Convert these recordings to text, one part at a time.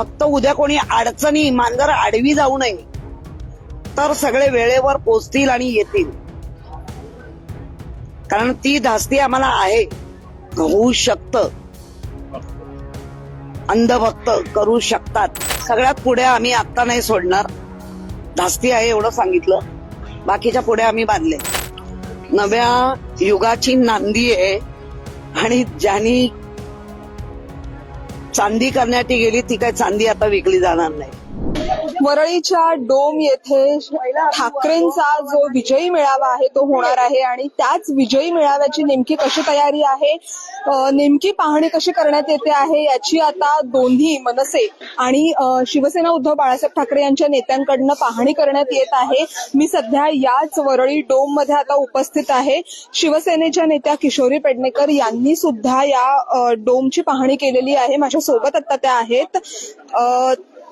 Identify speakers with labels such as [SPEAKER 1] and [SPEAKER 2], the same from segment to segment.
[SPEAKER 1] फक्त उद्या कोणी अडचणी मांजर आडवी जाऊ नये तर सगळे वेळेवर पोचतील आणि येतील. कारण ती धास्ती आम्हाला आहे. होऊ शकतं. अंधभक्त करू शकतात. सगळ्यात पुढे आम्ही आत्ता नाही सोडणार. धास्ती आहे एवढं सांगितलं. बाकीच्या पुढे आम्ही बांधले. नव्या युगाची नांदी आहे. आणि ज्यांनी चांदी करण्यात गेली ती काय चांदी आता विकली जाणार नाही.
[SPEAKER 2] वरळीच्या डोम येथे ठाकरेंचा जो विजयी मेळावा आहे तो होणार आहे आणि त्याच विजयी मेळाव्याची नेमकी कशी तयारी आहे नेमकी पाहणी कशी करण्यात येते आहे याची आता दोन्ही मनसे आणि शिवसेना उद्धव बाळासाहेब ठाकरे यांच्या नेत्यांकडनं पाहणी करण्यात येत आहे. मी सध्या याच वरळी डोममध्ये आता उपस्थित आहे. शिवसेनेच्या नेत्या किशोरी पेडणेकर यांनी सुद्धा या डोमची पाहणी केलेली आहे. माझ्या सोबत आता त्या आहेत.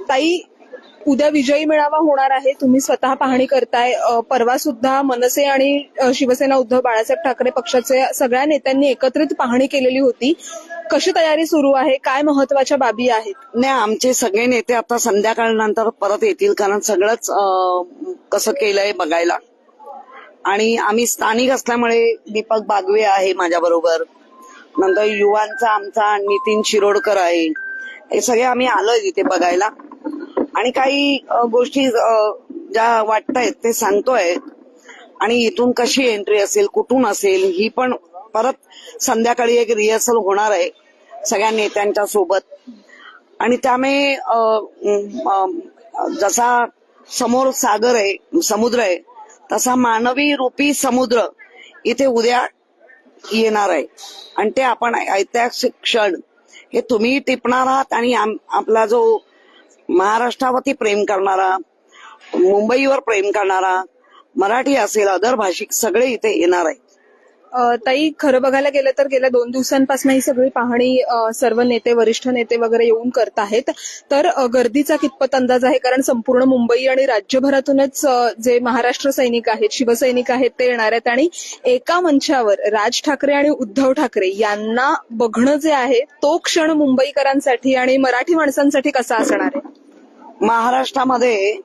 [SPEAKER 2] ताई उद्या विजयी मेळावा होणार आहे. तुम्ही स्वतः पाहणी करताय. परवा सुद्धा मनसे आणि शिवसेना उद्धव बाळासाहेब ठाकरे पक्षाचे सगळ्या नेत्यांनी एकत्रित पाहणी केलेली होती. कशी तयारी सुरू आहे? काय महत्त्वाच्या बाबी आहेत?
[SPEAKER 1] नाही आमचे सगळे नेते आता संध्याकाळनंतर परत येतील कारण सगळंच कसं केलंय बघायला. आणि आम्ही स्थानिक असल्यामुळे दीपक बागवे आहे माझ्या बरोबर नंतर युवांचा आमचा नितीन शिरोडकर आहे. हे सगळे आम्ही आलोय तिथे बघायला. आणि काही गोष्टी ज्या वाटतायत ते सांगतोय. आणि इथून कशी एंट्री असेल कुठून असेल ही पण परत संध्याकाळी एक रिहर्सल होणार आहे सगळ्या नेत्यांच्या सोबत. आणि त्यामुळे जसा समोर सागर आहे समुद्र आहे तसा मानवी रूपी समुद्र इथे उद्या येणार आहे. आणि ते आपण ऐतिहासिक क्षण हे तुम्ही टिपणार आहात आणि आपला जो महाराष्ट्रावरती प्रेम करणारा मुंबईवर प्रेम करणारा मराठी असेल अदर भाषिक सगळे इथे येणार आहे
[SPEAKER 2] ताई खरं बघायला गेलं तर गेल्या दोन दिवसांपासून ही सगळी पाहणी सर्व नेते वरिष्ठ नेते वगैरे येऊन करत आहेत. तर गर्दीचा कितपत अंदाज आहे? कारण संपूर्ण मुंबई आणि राज्यभरातूनच जे महाराष्ट्र सैनिक आहेत शिवसैनिक आहेत ते येणार आहेत. आणि एका मंचावर राज ठाकरे आणि उद्धव ठाकरे यांना बघणं जे आहे तो क्षण मुंबईकरांसाठी आणि मराठी माणसांसाठी कसा असणार आहे?
[SPEAKER 1] महाराष्ट्रामध्ये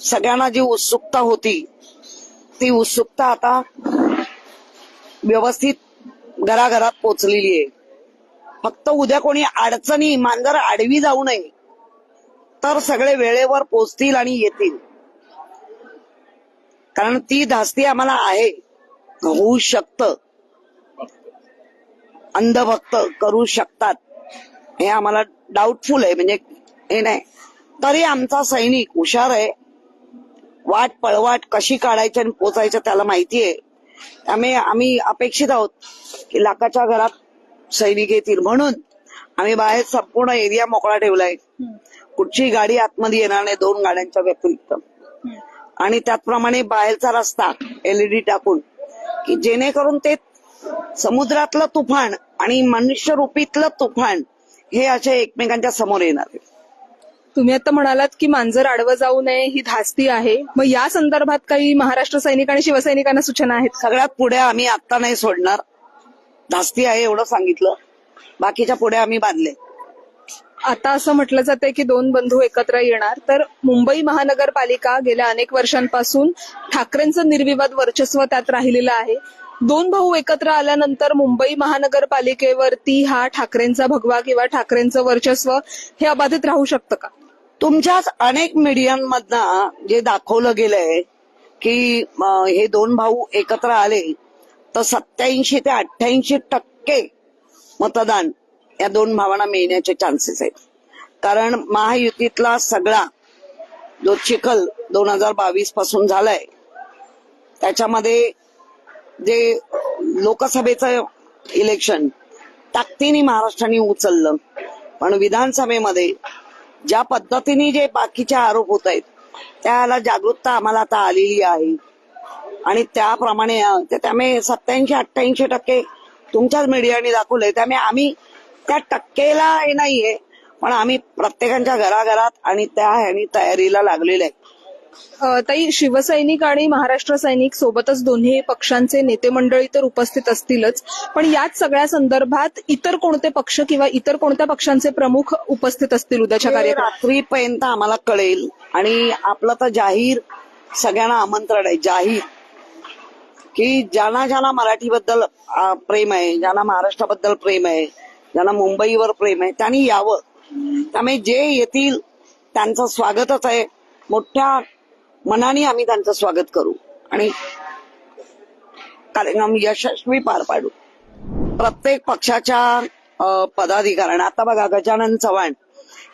[SPEAKER 1] सगळ्यांना जी उत्सुकता होती ती उत्सुकता आता व्यवस्थित घराघरात पोचलेली आहे. फक्त उद्या कोणी अडचणी मांजर आडवी जाऊ नये तर सगळे वेळेवर पोचतील आणि येतील. कारण ती धास्ती आम्हाला आहे. होऊ शकतं. अंधभक्त करू शकतात. हे आम्हाला डाऊटफुल आहे. म्हणजे हे नाही. तरी आमचा सैनिक हुशार आहे. वाट पळवाट कशी काढायची आणि पोचायचं त्याला माहिती आहे त्यामुळे आम्ही अपेक्षित आहोत की लाखाच्या घरात सैनिक येतील म्हणून आम्ही बाहेर संपूर्ण एरिया मोकळा ठेवलाय. कुठची गाडी आतमध्ये येणार नाही दोन गाड्यांच्या व्यतिरिक्त. आणि त्याचप्रमाणे बाहेरचा रस्ता एलईडी टाकून की जेणेकरून ते समुद्रातलं तुफान आणि मनुष्यरूपीतलं तुफान हे असे एकमेकांच्या समोर येणार आहे
[SPEAKER 2] तुम्ही आता म्हणालात की मांजर आडवं जाऊ नये ही धास्ती आहे. मग या संदर्भात काही महाराष्ट्र सैनिक आणि शिवसैनिकांना सूचना आहेत
[SPEAKER 1] सगळ्यात पुढे आम्ही आत्ता नाही सोडणार. धास्ती आहे एवढं सांगितलं. बाकीच्या पुढे आम्ही बांधले.
[SPEAKER 2] आता असं म्हटलं जातंय की दोन बंधू एकत्र येणार. तर मुंबई महानगरपालिका गेल्या अनेक वर्षांपासून ठाकरेंचं निर्विवाद वर्चस्व त्यात राहिलेलं आहे. दोन भाऊ एकत्र आल्यानंतर मुंबई महानगरपालिकेवरती हा ठाकरेंचा भगवा किंवा ठाकरेंचं वर्चस्व हे अबाधित राहू शकतं का?
[SPEAKER 1] तुमच्याच अनेक मीडियांमधनं जे दाखवलं गेलंय की हे दोन भाऊ एकत्र आले तर सत्याऐंशी ते अठ्ठ्याऐंशी टक्के मतदान या दोन भावांना मिळण्याचे चान्सेस आहेत. कारण महायुतीतला सगळा जो चिखल दोन हजार बावीसपासून झालाय त्याच्यामध्ये जे लोकसभेचं इलेक्शन ताकदीने महाराष्ट्राने उचललं. पण विधानसभेमध्ये ज्या पद्धतीने जे बाकीचे आरोप होत आहेत त्याला जागरूकता आम्हाला आता आलेली आहे. आणि त्याप्रमाणे त्यामुळे सत्याऐंशी अठ्ठ्याऐंशी टक्के तुमच्याच मीडियाने दाखवले. त्यामुळे आम्ही त्या टक्केला हे नाहीये पण आम्ही प्रत्येकाच्या घराघरात आणि त्या ह्यानी तयारीला लागलेले आहे.
[SPEAKER 2] ताई शिवसैनिक आणि महाराष्ट्र सैनिक सोबतच दोन्ही पक्षांचे नेते मंडळी तर उपस्थित असतीलच. पण याच सगळ्या संदर्भात इतर कोणते पक्ष किंवा इतर कोणत्या पक्षांचे प्रमुख उपस्थित असतील उद्याच्या कार्यक्रमात?
[SPEAKER 1] रात्रीपर्यंत आम्हाला कळेल. आणि आपलं तर जाहीर सगळ्यांना आमंत्रण आहे. जाहीर. की ज्यांना ज्यांना मराठीबद्दल प्रेम आहे ज्यांना महाराष्ट्राबद्दल प्रेम आहे ज्यांना मुंबईवर प्रेम आहे त्यांनी यावं. त्यामुळे जे येतील त्यांचं स्वागतच आहे. मोठ्या मनाने आम्ही त्यांचं स्वागत करू आणि कार्यक्रम यशस्वी पार पाडू. प्रत्येक पक्षाच्या अ, पदाधिकाऱ्यांना आता बघा गजानन चव्हाण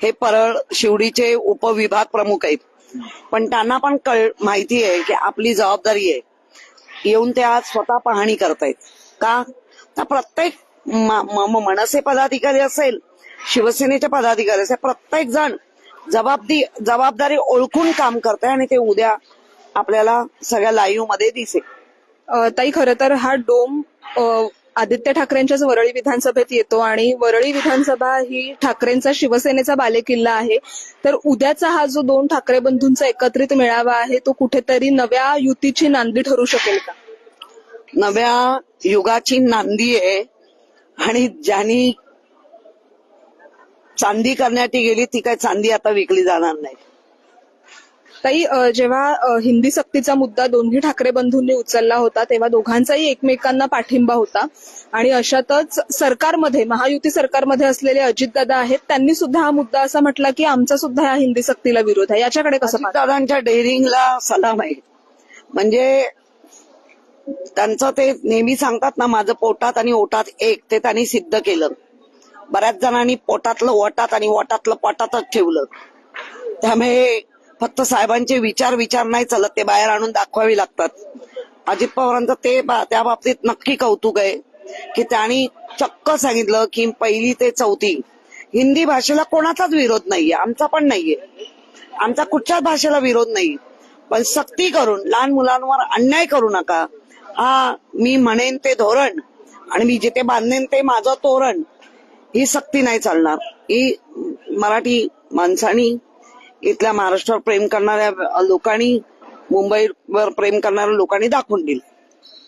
[SPEAKER 1] हे परळ शिवडीचे उपविभाग प्रमुख आहेत. पण त्यांना पण कळ माहिती आहे की आपली जबाबदारी आहे. येऊन ते आज स्वतः पाहणी करतायत. का? तर प्रत्येक म- मनसे पदाधिकारी असेल शिवसेनेचे पदाधिकारी असेल प्रत्येक जण जबाबदी जबाबदारी ओळखून काम करत आणि ते उद्या आपल्याला सगळ्या लाईव्हमध्ये दिसेल.
[SPEAKER 2] ताई खरं तर हा डोम आदित्य ठाकरेंच्याच वरळी विधानसभेत येतो आणि वरळी विधानसभा ही ठाकरेंचा शिवसेनेचा बालेकिल्ला आहे. तर उद्याचा हा जो दोन ठाकरे बंधूंचा एकत्रित मेळावा आहे तो कुठेतरी नव्या युतीची नांदी ठरू शकेल का?
[SPEAKER 1] नव्या युगाची नांदी आहे आणि ज्यांनी चांदी करण्याची गेली ती काय चांदी आता विकली जाणार नाही.
[SPEAKER 2] ताई जेव्हा हिंदी सक्तीचा मुद्दा दोन्ही ठाकरे बंधूंनी उचलला होता तेव्हा दोघांचाही एकमेकांना पाठिंबा होता. आणि अशातच सरकारमध्ये महायुती सरकारमध्ये असलेले अजितदादा आहेत त्यांनी सुद्धा हा मुद्दा असा म्हटला की आमचा सुद्धा या हिंदी सक्तीला विरोध आहे. याच्याकडे कसं?
[SPEAKER 1] दादांच्या डेअरिंगला सलाम आहे. म्हणजे त्यांचं ते नेहमी सांगतात ना माझं पोटात आणि ओटात एक ते त्यांनी सिद्ध केलं. बऱ्याच जणांनी पोटातलं ओटात आणि ओटातलं पोटातच ठेवलं. त्यामुळे फक्त साहेबांचे विचार विचार नाही चालत ते बाहेर आणून दाखवावे लागतात. अजित पवारांचं ते बा- त्या बाबतीत नक्की कौतुक आहे की त्यांनी चक्क सांगितलं की पहिली ते चौथी. हिंदी भाषेला कोणाचाच विरोध नाहीये आमचा पण नाहीये. आमचा कुठच्याच भाषेला विरोध नाही. पण सक्ती करून लहान मुलांवर अन्याय करू नका. हा मी म्हणेन ते धोरण आणि मी जिथे बांधेन ते माझं तोरण. ही सक्ती नाही चालणार. ही मराठी माणसानी इथल्या महाराष्ट्रावर प्रेम करणाऱ्या लोकांनी मुंबईवर प्रेम करणाऱ्या लोकांनी दाखवून दिली.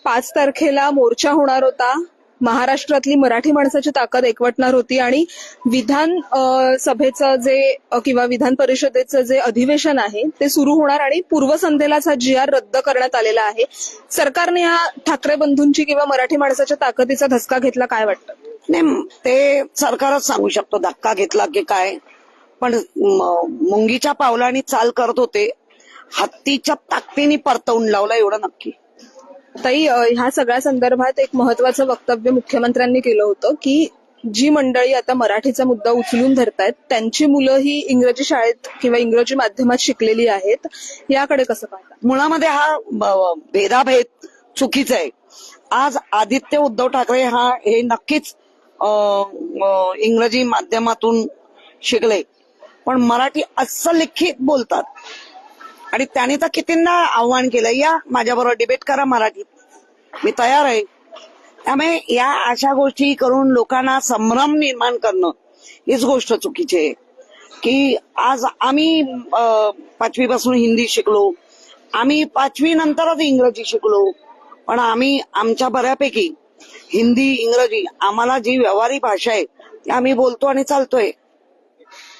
[SPEAKER 2] पाच तारखेला मोर्चा होणार होता. महाराष्ट्रातली मराठी माणसाची ताकद एकवटणार होती आणि विधान सभेचं जे किंवा विधान परिषदेचं जे अधिवेशन आहे ते सुरू होणार आणि पूर्वसंध्येलाच हा जी आर रद्द करण्यात आलेला आहे. सरकारने या ठाकरे बंधूंची किंवा मराठी माणसाच्या ताकदीचा धसका घेतला काय वाटतं?
[SPEAKER 1] नाही ते सरकारच सांगू शकतो धक्का घेतला की काय. पण मुंगीच्या पावलाने चाल करत होते. हत्तीच्या ताकदीने परतवून लावला एवढं नक्की.
[SPEAKER 2] ताई ह्या सगळ्या संदर्भात एक महत्वाचं वक्तव्य मुख्यमंत्र्यांनी केलं होतं की जी मंडळी आता मराठीचा मुद्दा उचलून धरतायत त्यांची मुलं ही इंग्रजी शाळेत किंवा इंग्रजी माध्यमात शिकलेली आहेत. याकडे कसं पाहता?
[SPEAKER 1] मुळामध्ये हा भेदाभेद चुकीचा आहे. आज आदित्य उद्धव ठाकरे हा हे नक्कीच इंग्रजी माध्यमातून शिकले. पण मराठी अस्सल लिखित बोलतात. आणि त्याने तर कितींना आव्हान केलं या माझ्याबरोबर डिबेट करा मराठीत. मी तयार आहे. त्यामुळे या अशा गोष्टी करून लोकांना संभ्रम निर्माण करणं हीच गोष्ट चुकीची आहे. की आज आम्ही पाचवी पासून हिंदी शिकलो. आम्ही पाचवी नंतरच इंग्रजी शिकलो. पण आम्ही आमच्या बऱ्यापैकी हिंदी इंग्रजी आम्हाला जी व्यवहारिक भाषा आहे ती आम्ही बोलतो आणि चालतोय.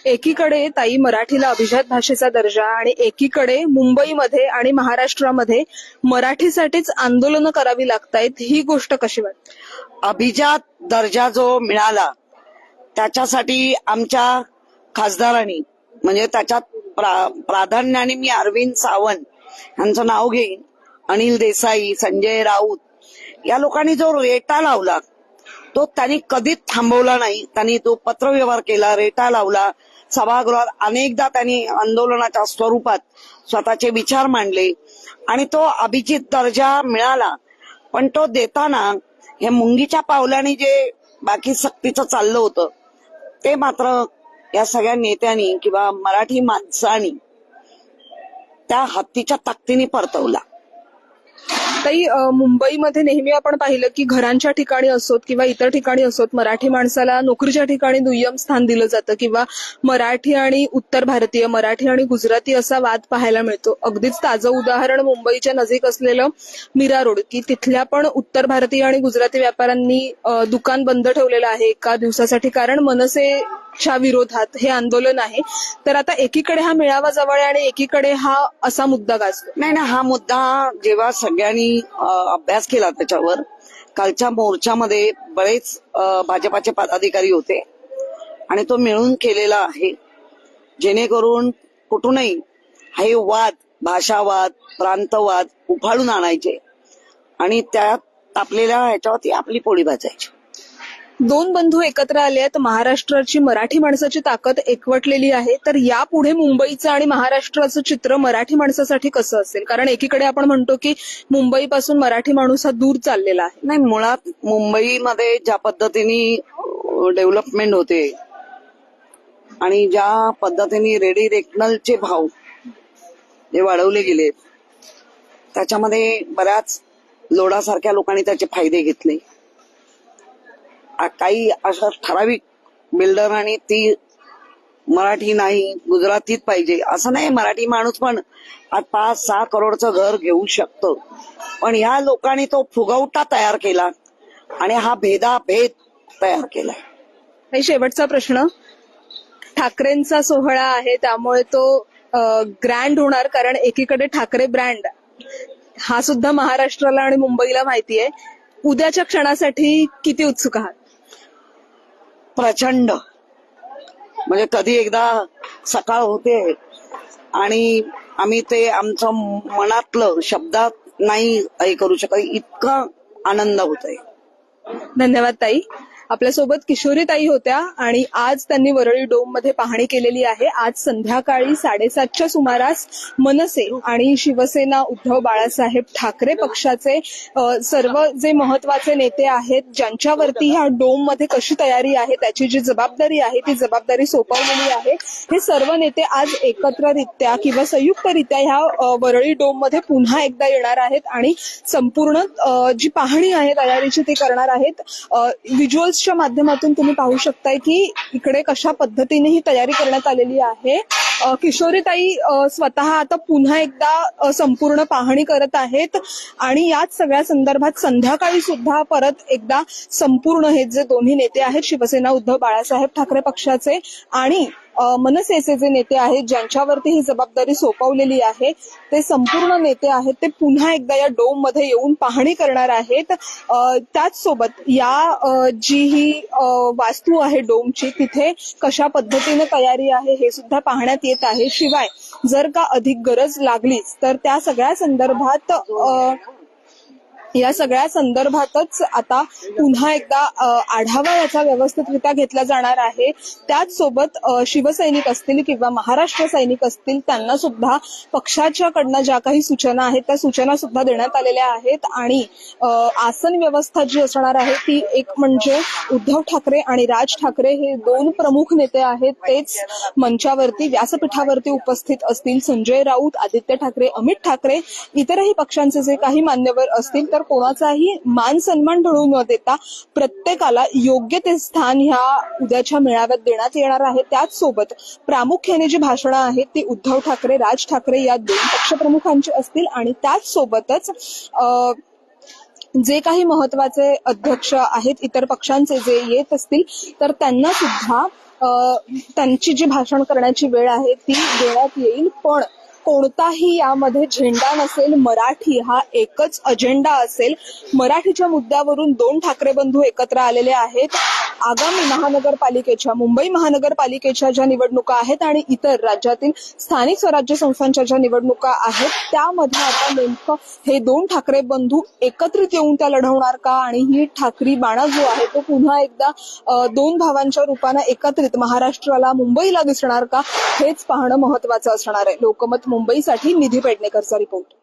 [SPEAKER 2] एकीकडे ताई मराठीला अभिजात भाषेचा दर्जा आणि एकीकडे मुंबईमध्ये आणि महाराष्ट्रामध्ये मराठीसाठीच आंदोलनं करावी लागतायत ही गोष्ट कशी वाटते
[SPEAKER 1] अभिजात दर्जा जो मिळाला त्याच्यासाठी आमच्या खासदारांनी म्हणजे त्याच्यात प्रा- प्राधान्याने मी अरविंद सावंत यांचं नाव घेईन अनिल देसाई संजय राऊत या लोकांनी जो रेटा लावला तो त्यांनी कधीच थांबवला नाही. त्यांनी तो पत्रव्यवहार केला रेटा लावला सभागृहात अनेकदा त्यांनी आंदोलनाच्या स्वरूपात स्वतःचे विचार मांडले आणि तो अभिजित दर्जा मिळाला. पण तो देताना हे मुंगीच्या पावलाने जे बाकी सक्तीचं चाललं होतं ते मात्र या सगळ्या नेत्यांनी किंवा मराठी माणसांनी त्या हत्तीच्या ताकदीने परतवला.
[SPEAKER 2] ताई मुंबईमध्ये नेहमी आपण पाहिलं की घरांच्या ठिकाणी असोत किंवा इतर ठिकाणी असोत मराठी माणसाला नोकरीच्या ठिकाणी दुय्यम स्थान दिलं जातं किंवा मराठी आणि उत्तर भारतीय मराठी आणि गुजराती असा वाद पाहायला मिळतो. अगदीच ताजं उदाहरण मुंबईच्या नजीक असलेलं मीरा रोड की तिथल्या पण उत्तर भारतीय आणि गुजराती व्यापाऱ्यांनी दुकान बंद ठेवलेलं आहे एका दिवसासाठी. कारण मनसे च्या विरोधात हे आंदोलन आहे. तर आता एकीकडे हा मेळावा जवळ आहे आणि एकीकडे हा असा मुद्दा गाजतो
[SPEAKER 1] नाही ना हा मुद्दा जेव्हा सगळ्यांनी अभ्यास केला त्याच्यावर कालच्या मोर्चामध्ये बरेच भाजपाचे पदाधिकारी होते. आणि तो मिळून केलेला आहे. जेणेकरून कुठूनही हे वाद भाषावाद प्रांतवाद उफाळून आणायचे. आणि त्यात तापलेल्या ह्याच्यावरती आपली पोळी भाजायची.
[SPEAKER 2] दोन बंधू एकत्र आले आहेत. महाराष्ट्राची मराठी माणसाची ताकद एकवटलेली आहे. तर यापुढे मुंबईचं आणि महाराष्ट्राचं चित्र मराठी माणसासाठी कसं असेल? कारण एकीकडे आपण म्हणतो की मुंबईपासून मराठी माणूस हा दूर चाललेला आहे.
[SPEAKER 1] नाही मुळात मुंबईमध्ये ज्या पद्धतीने डेव्हलपमेंट होते आणि ज्या पद्धतीने रेडी रेकनलचे भाव जे वाढवले गेले त्याच्यामध्ये बऱ्याच लोडासारख्या लोकांनी त्याचे फायदे घेतले. काही अशा ठराविक बिल्डर आणि ती मराठी नाही गुजरातीत पाहिजे. असं नाही मराठी माणूस पण पाच सहा करोडचं घर घेऊ शकतो. पण ह्या लोकांनी तो फुगवटा तयार केला आणि हा भेदाभेद तयार केला.
[SPEAKER 2] शेवटचा प्रश्न. ठाकरेंचा सोहळा आहे त्यामुळे तो ग्रँड होणार कारण एकीकडे ठाकरे ब्रँड हा सुद्धा महाराष्ट्राला आणि मुंबईला माहिती आहे उद्याच्या क्षणासाठी किती उत्सुक आहात?
[SPEAKER 1] प्रचंड. म्हणजे कधी एकदा सकाळ होते आणि आम्ही ते आमचं मनातलं शब्दात नाही करू शकत. इतका आनंद होतोय.
[SPEAKER 2] धन्यवाद ताई. आपल्यासोबत किशोरीताई होत्या आणि आज त्यांनी वरळी डोममध्ये पाहणी केलेली आहे. आज संध्याकाळी साडेसातच्या सुमारास मनसे आणि शिवसेना उद्धव बाळासाहेब ठाकरे पक्षाचे सर्व जे महत्त्वाचे नेते आहेत ज्यांच्यावरती ह्या डोममध्ये कशी तयारी आहे त्याची जी जबाबदारी आहे ती जबाबदारी सोपवलेली आहे. हे सर्व नेते आज एकत्ररित्या किंवा संयुक्तरित्या ह्या वरळी डोममध्ये पुन्हा एकदा येणार आहेत आणि संपूर्ण जी पाहणी आहे तयारीची ती करणार आहेत. न्यूजच्या माध्यमातून तुम्ही पाहू शकताय की इकडे कशा पद्धतीने ही तयारी करण्यात आलेली आहे. किशोरीताई स्वतः आता पुन्हा एकदा संपूर्ण पाहणी करत आहेत आणि याच सगळ्या संदर्भात संध्याकाळी सुद्धा परत एकदा संपूर्ण हे जे दोन्ही नेते आहेत शिवसेना उद्धव बाळासाहेब ठाकरे पक्षाचे आणि मनसेचे जे नेते आहेत ज्यांच्यावरती ही जबाबदारी सोपवलेली आहे ते संपूर्ण नेते आहेत ते पुन्हा एकदा या डोममध्ये येऊन पाहणी करणार आहेत. त्याच त्याचसोबत या जी ही वास्तू आहे डोमची तिथे कशा पद्धतीने तयारी आहे हे सुद्धा पाहण्यात येत आहे. शिवाय जर का अधिक गरज लागलीच तर त्या सगळ्या संदर्भात या सगळ्या संदर्भातच आता पुन्हा एकदा आढावा याचा व्यवस्थितरित्या घेतला जाणार आहे. त्याच सोबत शिवसैनिक असतील किंवा महाराष्ट्र सैनिक असतील त्यांना सुद्धा पक्षाच्याकडनं ज्या काही सूचना आहेत त्या सूचना सुद्धा देण्यात आलेल्या आहेत. आणि आसन व्यवस्था जी असणार आहे ती एक म्हणजे उद्धव ठाकरे आणि राज ठाकरे हे दोन प्रमुख नेते आहेत. तेच मंचावरती व्यासपीठावरती उपस्थित असतील संजय राऊत आदित्य ठाकरे अमित ठाकरे इतरही पक्षांचे जे काही मान्यवर असतील तर कोणाचाही मान सन्मान ढळू न देता प्रत्येकाला योग्य ते स्थान ह्या उद्याच्या मेळाव्यात देण्यात येणार आहे. त्याच सोबत प्रामुख्याने जी भाषणं आहेत ती उद्धव ठाकरे राज ठाकरे या दोन पक्षप्रमुखांची असतील आणि त्याच सोबतच जे काही महत्त्वाचे अध्यक्ष आहेत इतर पक्षांचे जे येत असतील तर त्यांना सुद्धा त्यांची जी भाषण करण्याची वेळ आहे ती देण्यात येईल. पण कोणताही यामध्ये झेंडा नसेल मराठी हा एकच अजेंडा असेल. मराठीच्या मुद्द्यावरून दोन ठाकरे बंधू एकत्र आलेले आहेत. आगामी महानगरपालिकेच्या मुंबई महानगरपालिकेच्या ज्या निवडणुका आहेत आणि इतर राज्यातील स्थानिक स्वराज्य संस्थांच्या ज्या निवडणुका आहेत त्यामध्ये आता नेमकं हे दोन ठाकरे बंधू एकत्रित येऊन त्या लढवणार का? आणि ही ठाकरी बाणा जो आहे तो पुन्हा एकदा दोन भावांच्या रूपानं एकत्रित महाराष्ट्राला मुंबईला दिसणार का? हेच पाहणं महत्वाचं असणार आहे. लोकमत मुंबईसाठी निधी पेडणेकरचा रिपोर्ट